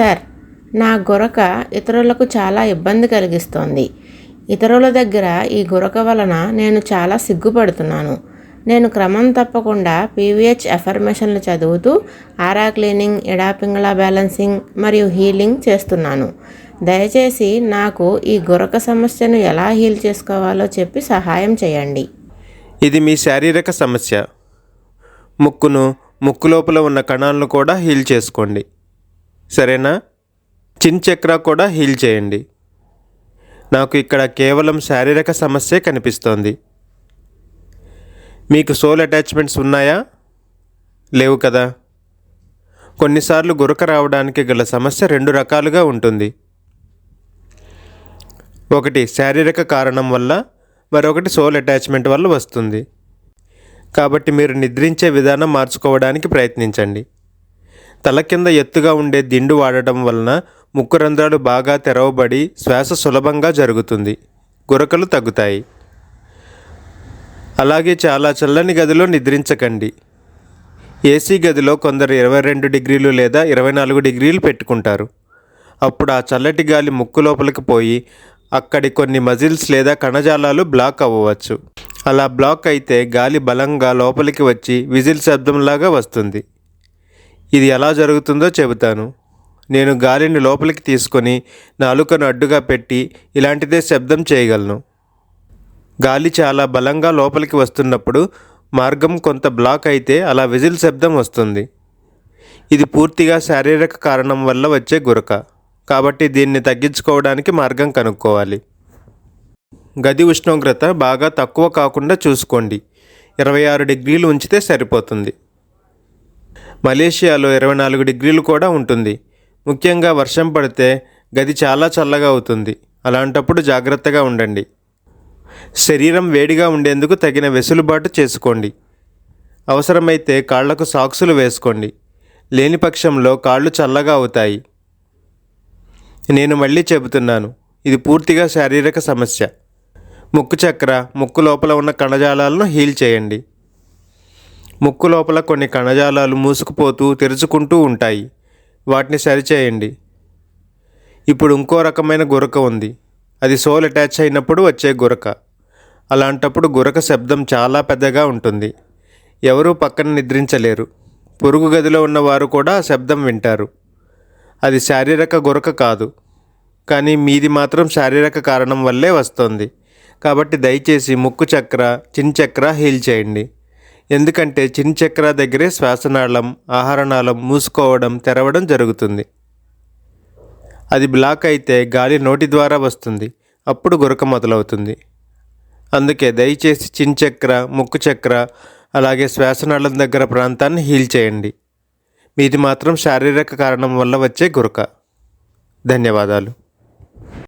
Sir నా గురక ఇతరులకు చాలా ఇబ్బంది కలిగిస్తోంది. ఇతరుల దగ్గర ఈ గురక వలన నేను చాలా సిగ్గుపడుతున్నాను. నేను క్రమం తప్పకుండా పీవీహెచ్ ఎఫర్మేషన్లు చదువుతూ ఆరా క్లీనింగ్ ఎడాపింగ్లా బ్యాలెన్సింగ్ మరియు హీలింగ్ చేస్తున్నాను. దయచేసి నాకు ఈ గురక సమస్యను ఎలా హీల్ చేసుకోవాలో చెప్పి సహాయం చేయండి. ఇది మీ శారీరక సమస్య. ముక్కును ముక్కు లోపల ఉన్న కణాలను కూడా హీల్ చేసుకోండి. సరేనా? చిన్ చక్ర కూడా హీల్ చేయండి. నాకు ఇక్కడ కేవలం శారీరక సమస్యే కనిపిస్తోంది. మీకు సోల్ అటాచ్మెంట్స్ ఉన్నాయా? లేవు కదా. కొన్నిసార్లు గురక రావడానికి గల సమస్య రెండు రకాలుగా ఉంటుంది. ఒకటి శారీరక కారణం వల్ల మరొకటి సోల్ అటాచ్మెంట్ వల్ల వస్తుంది. కాబట్టి మీరు నిద్రించే విధానం మార్చుకోవడానికి ప్రయత్నించండి. తల కింద ఎత్తుగా ఉండే దిండు వాడటం వలన ముక్కు రంధ్రాలు బాగా తెరవబడి శ్వాస సులభంగా జరుగుతుంది. గురకలు తగ్గుతాయి. అలాగే చాలా చల్లని గదిలో నిద్రించకండి. ఏసీ గదిలో కొందరు ఇరవై రెండు డిగ్రీలు లేదా ఇరవై నాలుగు డిగ్రీలు పెట్టుకుంటారు. అప్పుడు ఆ చల్లటి గాలి ముక్కు లోపలికి పోయి అక్కడి కొన్ని మజిల్స్ లేదా కణజాలాలు బ్లాక్ అవ్వవచ్చు. అలా బ్లాక్ అయితే గాలి బలంగా లోపలికి వచ్చి విజిల్ శబ్దంలాగా వస్తుంది. ఇది ఎలా జరుగుతుందో చెబుతాను. నేను గాలిని లోపలికి తీసుకొని నాలుకను అడ్డుగా పెట్టి ఇలాంటిదే శబ్దం చేయగలను. గాలి చాలా బలంగా లోపలికి వస్తున్నప్పుడు మార్గం కొంత బ్లాక్ అయితే అలా విజిల్ శబ్దం వస్తుంది. ఇది పూర్తిగా శారీరక కారణం వల్ల వచ్చే గురక. కాబట్టి దీన్ని తగ్గించుకోవడానికి మార్గం కనుక్కోవాలి. గది ఉష్ణోగ్రత బాగా తక్కువ కాకుండా చూసుకోండి. ఇరవై ఆరు డిగ్రీలు ఉంచితే సరిపోతుంది. మలేషియాలో ఇరవై నాలుగు డిగ్రీలు కూడా ఉంటుంది. ముఖ్యంగా వర్షం పడితే గది చాలా చల్లగా అవుతుంది. అలాంటప్పుడు జాగ్రత్తగా ఉండండి. శరీరం వేడిగా ఉండేందుకు తగిన వెసులుబాటు చేసుకోండి. అవసరమైతే కాళ్ళకు సాక్సులు వేసుకోండి. లేని పక్షంలో కాళ్ళు చల్లగా అవుతాయి. నేను మళ్ళీ చెబుతున్నాను. ఇది పూర్తిగా శారీరక సమస్య. ముక్కు చక్ర ముక్కు లోపల ఉన్న కణజాలాలను హీల్ చేయండి. ముక్కు లోపల కొన్ని కణజాలాలు మూసుకుపోతూ తెరుచుకుంటూ ఉంటాయి. వాటిని సరిచేయండి. ఇప్పుడు ఇంకో రకమైన గురక ఉంది. అది సోల్ అటాచ్ అయినప్పుడు వచ్చే గురక. అలాంటప్పుడు గురక శబ్దం చాలా పెద్దగా ఉంటుంది. ఎవరూ పక్కన నిద్రించలేరు. పొరుగు గదిలో ఉన్నవారు కూడా శబ్దం వింటారు. అది శారీరక గురక కాదు. కానీ మీది మాత్రం శారీరక కారణం వల్లే వస్తుంది. కాబట్టి దయచేసి ముక్కు చక్ర చిన్ చక్ర హీల్ చేయండి. ఎందుకంటే చిన్ చక్ర దగ్గరే శ్వాసనాళం ఆహారనాళం మూసుకోవడం తెరవడం జరుగుతుంది. అది బ్లాక్ అయితే గాలి నోటి ద్వారా వస్తుంది. అప్పుడు గురక మొదలవుతుంది. అందుకే దయచేసి చిన్ చక్ర ముక్కు చక్ర అలాగే శ్వాసనాళం దగ్గర ప్రాంతాన్ని హీల్ చేయండి. మీది మాత్రం శారీరక కారణం వల్ల వచ్చే గురక. ధన్యవాదాలు.